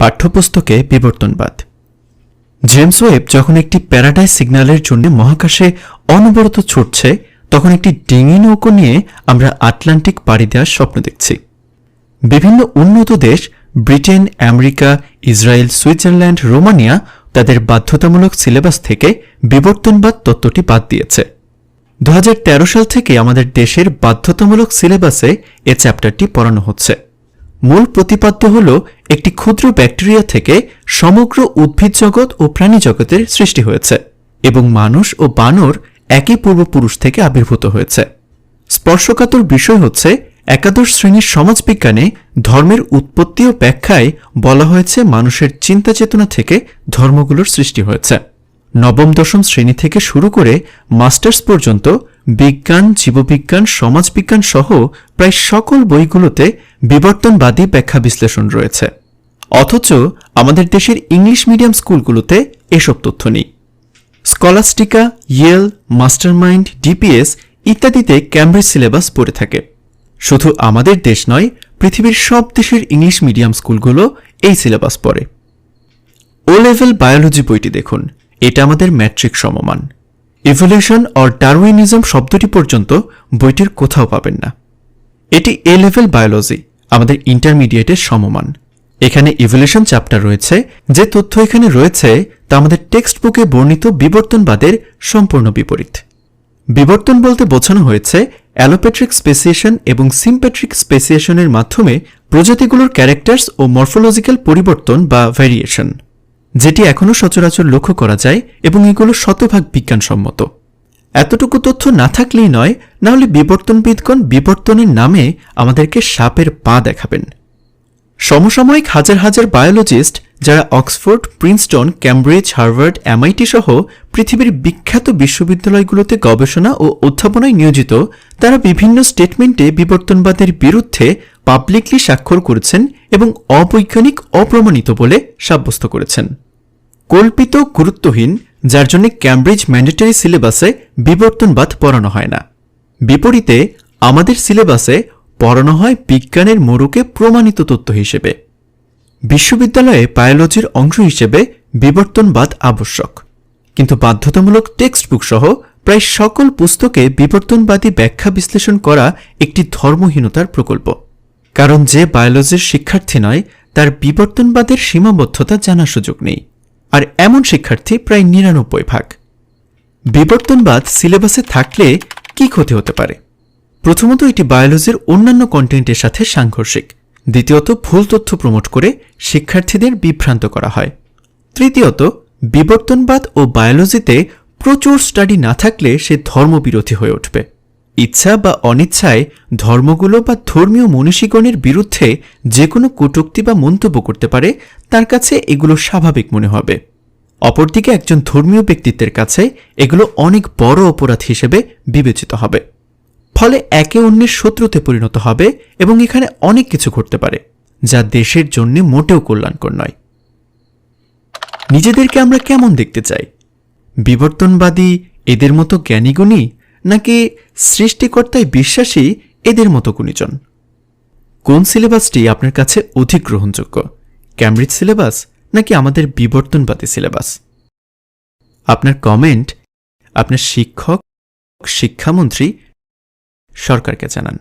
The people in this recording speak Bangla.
পাঠ্যপুস্তকে বিবর্তনবাদ। জেমস ওয়েব যখন একটি প্যারাডাইস সিগন্যালের জন্য মহাকাশে অনবরত ছুটছে, তখন একটি ডিঙি নৌকো নিয়ে আমরা আটলান্টিক পাড়ি দেওয়ার স্বপ্ন দেখছি। বিভিন্ন উন্নত দেশ, Britain, America, Israel, Switzerland, Romania তাদের বাধ্যতামূলক সিলেবাস থেকে বিবর্তনবাদ তত্ত্বটি বাদ দিয়েছে। দু হাজার তেরো সাল থেকে আমাদের দেশের বাধ্যতামূলক সিলেবাসে এ চ্যাপ্টারটি পড়ানো হচ্ছে। মূল প্রতিপাদ্য হল একটি ক্ষুদ্র ব্যাকটেরিয়া থেকে সমগ্র উদ্ভিদ জগৎ ও প্রাণী জগতের সৃষ্টি হয়েছে এবং মানুষ ও বানর একই পূর্বপুরুষ থেকে আবির্ভূত হয়েছে। স্পর্শকাতর বিষয় হচ্ছে, একাদশ শ্রেণির সমাজবিজ্ঞানে ধর্মের উৎপত্তি ও ব্যাখ্যায় বলা হয়েছে মানুষের চিন্তা চেতনা থেকে ধর্মগুলোর সৃষ্টি হয়েছে। নবম, দশম শ্রেণি থেকে শুরু করে মাস্টার্স পর্যন্ত বিজ্ঞান, জীববিজ্ঞান, সমাজবিজ্ঞান সহ প্রায় সকল বইগুলোতে বিবর্তনবাদী ব্যাখ্যা বিশ্লেষণ রয়েছে। অথচ আমাদের দেশের ইংলিশ মিডিয়াম স্কুলগুলোতে এসব তথ্য নেই। স্কলাস্টিকা, ইয়েল, মাস্টারমাইন্ড, ডিপিএস ইত্যাদিতে ক্যামব্রিজ সিলেবাস পড়ে থাকে। শুধু আমাদের দেশ নয়, পৃথিবীর সব দেশের ইংলিশ মিডিয়াম স্কুলগুলো এই সিলেবাস পড়ে। ও লেভেল বায়োলজি বইটি দেখুন, এটা আমাদের ম্যাট্রিক সমমান। ইভলিউশন অর ডারউইনিজম শব্দটি পর্যন্ত বইটির কোথাও পাবেন না। এটি এ লেভেল বায়োলজি আমাদের ইন্টারমিডিয়েটের সমমান। এখানে ইভলিউশন চ্যাপ্টার রয়েছে, যে তথ্য এখানে রয়েছে তা আমাদের টেক্সট বুকে বর্ণিত বিবর্তনবাদের সম্পূর্ণ বিপরীত। বিবর্তন বলতে বোঝানো হয়েছে অ্যালোপ্যাট্রিক স্পেসিয়েশন এবং সিম্পেট্রিক স্পেসিয়েশনের মাধ্যমে প্রজাতিগুলোর ক্যারেক্টার্স ও মরফোলজিক্যাল পরিবর্তন বা ভ্যারিয়েশন যেটি এখনও সচরাচর লক্ষ্য করা যায় এবং এগুলো শতভাগ বিজ্ঞানসম্মত। এতটুকু তথ্য না থাকলেই নয়, নাহলে বিবর্তনবিদগণ বিবর্তনের নামে আমাদেরকে সাপের পা দেখাবেন। সমসাময়িক হাজার হাজার বায়োলজিস্ট যারা Oxford, Princeton, Cambridge, Harvard, MIT সহ পৃথিবীর বিখ্যাত বিশ্ববিদ্যালয়গুলোতে গবেষণা ও অধ্যাপনায় নিয়োজিত, তারা বিভিন্ন স্টেটমেন্টে বিবর্তনবাদের বিরুদ্ধে পাবলিকলি স্বাক্ষর করেছেন এবং অবৈজ্ঞানিক, অপ্রমাণিত বলে সাব্যস্ত করেছেন। কল্পিত, গুরুত্বহীন, যার জন্য ক্যামব্রিজ ম্যান্ডেটরি সিলেবাসে বিবর্তনবাদ পড়ানো হয় না। বিপরীতে, আমাদের সিলেবাসে পড়ানো হয় বিজ্ঞানের মোড়কে প্রমাণিত তথ্য হিসেবে। বিশ্ববিদ্যালয়ে বায়োলজির অংশ হিসেবে বিবর্তনবাদ আবশ্যক। কিন্তু বাধ্যতামূলক টেক্সট বুক সহ প্রায় সকল পুস্তকে বিবর্তনবাদী ব্যাখ্যা বিশ্লেষণ করা একটি ধর্মহীনতার প্রকল্প। কারণ যে বায়োলজির শিক্ষার্থী নয়, তার বিবর্তনবাদের সীমাবদ্ধতা জানার সুযোগ নেই। আর এমন শিক্ষার্থী প্রায় নিরানব্বই ভাগ। বিবর্তনবাদ সিলেবাসে থাকলে কি ক্ষতি হতে পারে? প্রথমত এটি বায়োলজির অন্যান্য কন্টেন্টের সাথে সাংঘর্ষিক। দ্বিতীয়ত, ভুল তথ্য প্রমোট করে শিক্ষার্থীদের বিভ্রান্ত করা হয়। তৃতীয়ত, বিবর্তনবাদ ও বায়োলজিতে প্রচুর স্টাডি না থাকলে সে ধর্মবিরোধী হয়ে উঠবে। ইচ্ছা বা অনিচ্ছায় ধর্মগুলো বা ধর্মীয় মনীষীগণের বিরুদ্ধে যে কোনো কটূক্তি বা মন্তব্য করতে পারে, তার কাছে এগুলো স্বাভাবিক মনে হবে। অপরদিকে একজন ধর্মীয় ব্যক্তিত্বের কাছে এগুলো অনেক বড় অপরাধ হিসেবে বিবেচিত হবে। ফলে একে অন্যের শত্রুতে পরিণত হবে এবং এখানে অনেক কিছু ঘটতে পারে, যা দেশের জন্য মোটেও কল্যাণকর নয়। নিজেদেরকে আমরা কেমন দেখতে চাই? বিবর্তনবাদী এদের মতো জ্ঞানীগুণী নাকি সৃষ্টিকর্তায় বিশ্বাসী এদের মতো গুণীজন? কোন সিলেবাসটি আপনার কাছে অধিক গ্রহণযোগ্য? ক্যামব্রিজ সিলেবাস নাকি আমাদের বিবর্তনবাদী সিলেবাস? আপনার কমেন্ট, আপনার শিক্ষক, শিক্ষামন্ত্রী সরকারকে জানান।